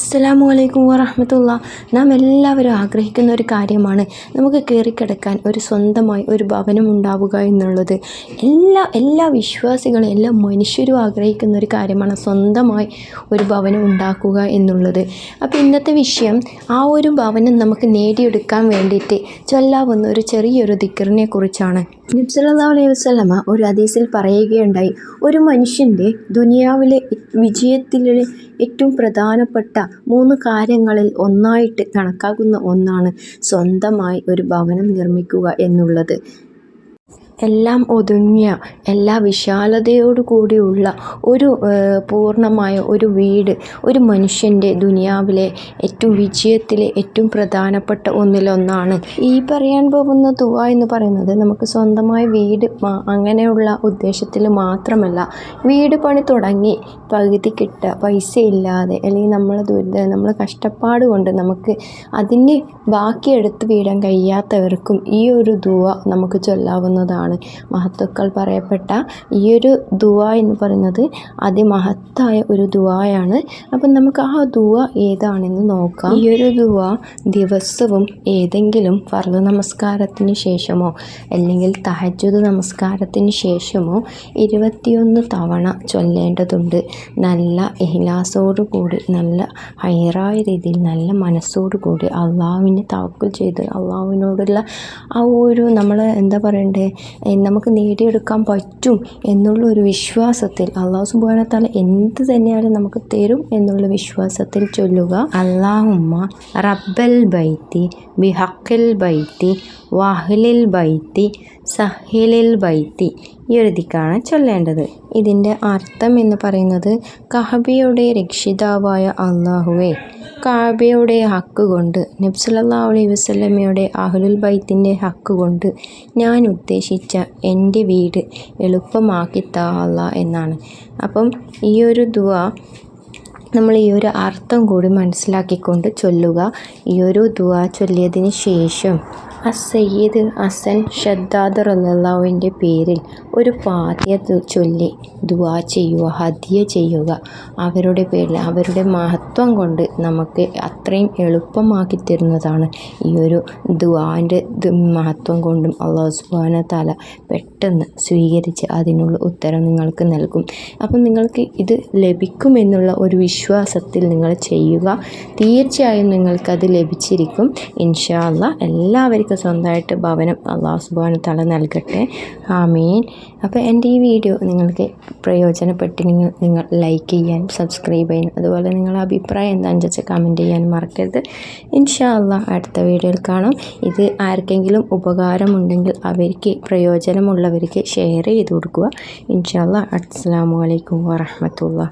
അസ്സലാമു അലൈക്കും വറഹമത്തുള്ള. നാം എല്ലാവരും ആഗ്രഹിക്കുന്ന ഒരു കാര്യമാണ് നമുക്ക് കയറിക്കിടക്കാൻ ഒരു സ്വന്തമായി ഒരു ഭവനം ഉണ്ടാവുക എന്നുള്ളത്. എല്ലാ എല്ലാ വിശ്വാസികളും എല്ലാ മനുഷ്യരും ആഗ്രഹിക്കുന്ന ഒരു കാര്യമാണ് സ്വന്തമായി ഒരു ഭവനം ഉണ്ടാക്കുക എന്നുള്ളത്. അപ്പോൾ ഇന്നത്തെ വിഷയം ആ ഒരു ഭവനം നമുക്ക് നേടിയെടുക്കാൻ വേണ്ടിയിട്ട് ചൊല്ലാവുന്ന ഒരു ചെറിയൊരു ദിക്കറിനെ കുറിച്ചാണ്. നബ്സല്ലാ അലൈഹി വസ്ലമ ഒരു ഹദീസിൽ പറയുകയുണ്ടായി ഒരു മനുഷ്യന്റെ ദുനിയാവിലെ വിജയത്തിലെ ഏറ്റവും പ്രധാനപ്പെട്ട മൂന്ന് കാര്യങ്ങളിൽ ഒന്നായിട്ട് കണക്കാക്കുന്ന ഒന്നാണ് സ്വന്തമായി ഒരു ഭവനം നിർമ്മിക്കുക എന്നുള്ളത്. എല്ലാം ഒതുങ്ങിയ എല്ലാ വിശാലതയോടു കൂടിയുള്ള ഒരു പൂർണമായ ഒരു വീട് ഒരു മനുഷ്യന്റെ ദുനിയാവിലെ ഏറ്റവും വിജയത്തിലെ ഏറ്റവും പ്രധാനപ്പെട്ട ഒന്നിലൊന്നാണ്. ഈ പറയാൻ പോകുന്ന തുക എന്ന് പറയുന്നത് നമുക്ക് സ്വന്തമായ വീട് അങ്ങനെയുള്ള ഉദ്ദേശത്തിൽ മാത്രമല്ല വീട് പണി തുടങ്ങി പകുതി കിട്ടുക പൈസ ഇല്ലാതെ അല്ലെങ്കിൽ നമ്മൾ ദുരിത നമ്മൾ കഷ്ടപ്പാട് കൊണ്ട് നമുക്ക് അതിന് ബാക്കി എടുത്ത് വീടാൻ കഴിയാത്തവർക്കും ഈ ഒരു ദുവ നമുക്ക് ചൊല്ലാവുന്നതാണ്. എന്നാണ് മഹത്തുക്കൾ പറയപ്പെട്ട ഈ ഒരു ദുവ എന്ന് പറയുന്നത് അതിമഹത്തായ ഒരു ദുവായാണ് അപ്പം നമുക്ക് ആ ദുവ ഏതാണെന്ന് നോക്കാം. ഈ ഒരു ദുവ ദിവസവും ഏതെങ്കിലും ഫർദ് നമസ്കാരത്തിന് ശേഷമോ അല്ലെങ്കിൽ തഹജുദ് നമസ്കാരത്തിന് ശേഷമോ ഇരുപത്തിയൊന്ന് തവണ ചൊല്ലേണ്ടതുണ്ട്. നല്ല ഇഹ്ലാസോടു കൂടി നല്ല ഹൈറായ രീതിയിൽ നല്ല മനസ്സോടു കൂടി അള്ളാഹുവിനെ താക്കൽ ചെയ്ത് അള്ളാഹുവിനോടുള്ള ആ ഒരു നമ്മൾ എന്താ പറയണ്ടേ നമുക്ക് നേടിയെടുക്കാൻ പറ്റും എന്നുള്ള ഒരു വിശ്വാസത്തിൽ അള്ളാഹു സുബാനത്താല എന്ത് തന്നെയാലും നമുക്ക് തരും എന്നുള്ള വിശ്വാസത്തിൽ ചൊല്ലുക അള്ളാഹുമ്മ റബ്ബൽ ബൈത്തി ബിഹക്കിൽ ബൈത്തി വാഹിലിൽ ബൈത്തി സഹിലിൽ ബൈത്തി ഈ ഒരു ദിക്കാണ് ചൊല്ലേണ്ടത്. ഇതിന്റെ അർത്ഥം എന്ന് പറയുന്നത് കഹബിയുടെ രക്ഷിതാവായ അള്ളാഹുവെ കാബയുടെ ഹക്ക് കൊണ്ട് നബ്സല്ലാ അലൈഹി വസ്ലമയുടെ അഹ്ലുൽ ബൈത്തിന്റെ ഹക്ക് കൊണ്ട് ഞാൻ ഉദ്ദേശിച്ച എന്റെ വീട് എളുപ്പമാക്കി താ എന്നാണ്. അപ്പം ഈ ഒരു ദുവ നമ്മൾ ഈ ഒരു അർത്ഥം കൂടി മനസ്സിലാക്കിക്കൊണ്ട് ചൊല്ലുക. ഈ ഒരു ദുവ ചൊല്ലിയതിന് ശേഷം അസയ്യിദ് ഹസൻ ഷദ്ദാദ് റല്ലാവിന്റെ പേരിൽ ഒരു ഫാത്തിയ ചൊല്ലി ദുആ ചെയ്യുക ഹദിയ ചെയ്യുക. അവരുടെ പേരിൽ അവരുടെ മഹത്വം കൊണ്ട് നമുക്ക് അത്രയും എളുപ്പമാക്കി തരുന്നതാണ് ഈ ഒരു ദുആന്റെ മഹത്വം കൊണ്ടും അള്ളാഹു സുബാന തല പെട്ടെന്ന് സ്വീകരിച്ച് അതിനുള്ള ഉത്തരം നിങ്ങൾക്ക് നൽകും. അപ്പം നിങ്ങൾക്ക് ഇത് ലഭിക്കുമെന്നുള്ള ഒരു വിശ്വാസത്തിൽ നിങ്ങൾ ചെയ്യുക. തീർച്ചയായും നിങ്ങൾക്കത് ലഭിച്ചിരിക്കും. ഇൻഷാ അള്ളാ എല്ലാവർക്കും നിങ്ങൾക്ക് സ്വന്തമായിട്ട് ഭവനം അള്ളാഹു സുബാന തല നൽകട്ടെ. ആമീൻ. അപ്പോൾ എന്റെ ഈ വീഡിയോ നിങ്ങൾക്ക് പ്രയോജനപ്പെട്ടെങ്കിൽ നിങ്ങൾ ലൈക്ക് ചെയ്യാൻ സബ്സ്ക്രൈബ് ചെയ്യാൻ അതുപോലെ നിങ്ങളുടെ അഭിപ്രായം എന്താണെന്ന് വെച്ചാൽ കമന്റ് ചെയ്യാൻ മറക്കരുത്. ഇൻഷാ അള്ളാഹ് അടുത്ത വീഡിയോയിൽ കാണാം. ഇത് ആർക്കെങ്കിലും ഉപകാരമുണ്ടെങ്കിൽ അവർക്ക് പ്രയോജനമുള്ളവർക്ക് ഷെയർ ചെയ്ത് കൊടുക്കുക. ഇൻഷാ അള്ളാഹ് അസ്സാം വലൈക്കും വാഹമത്തുള്ള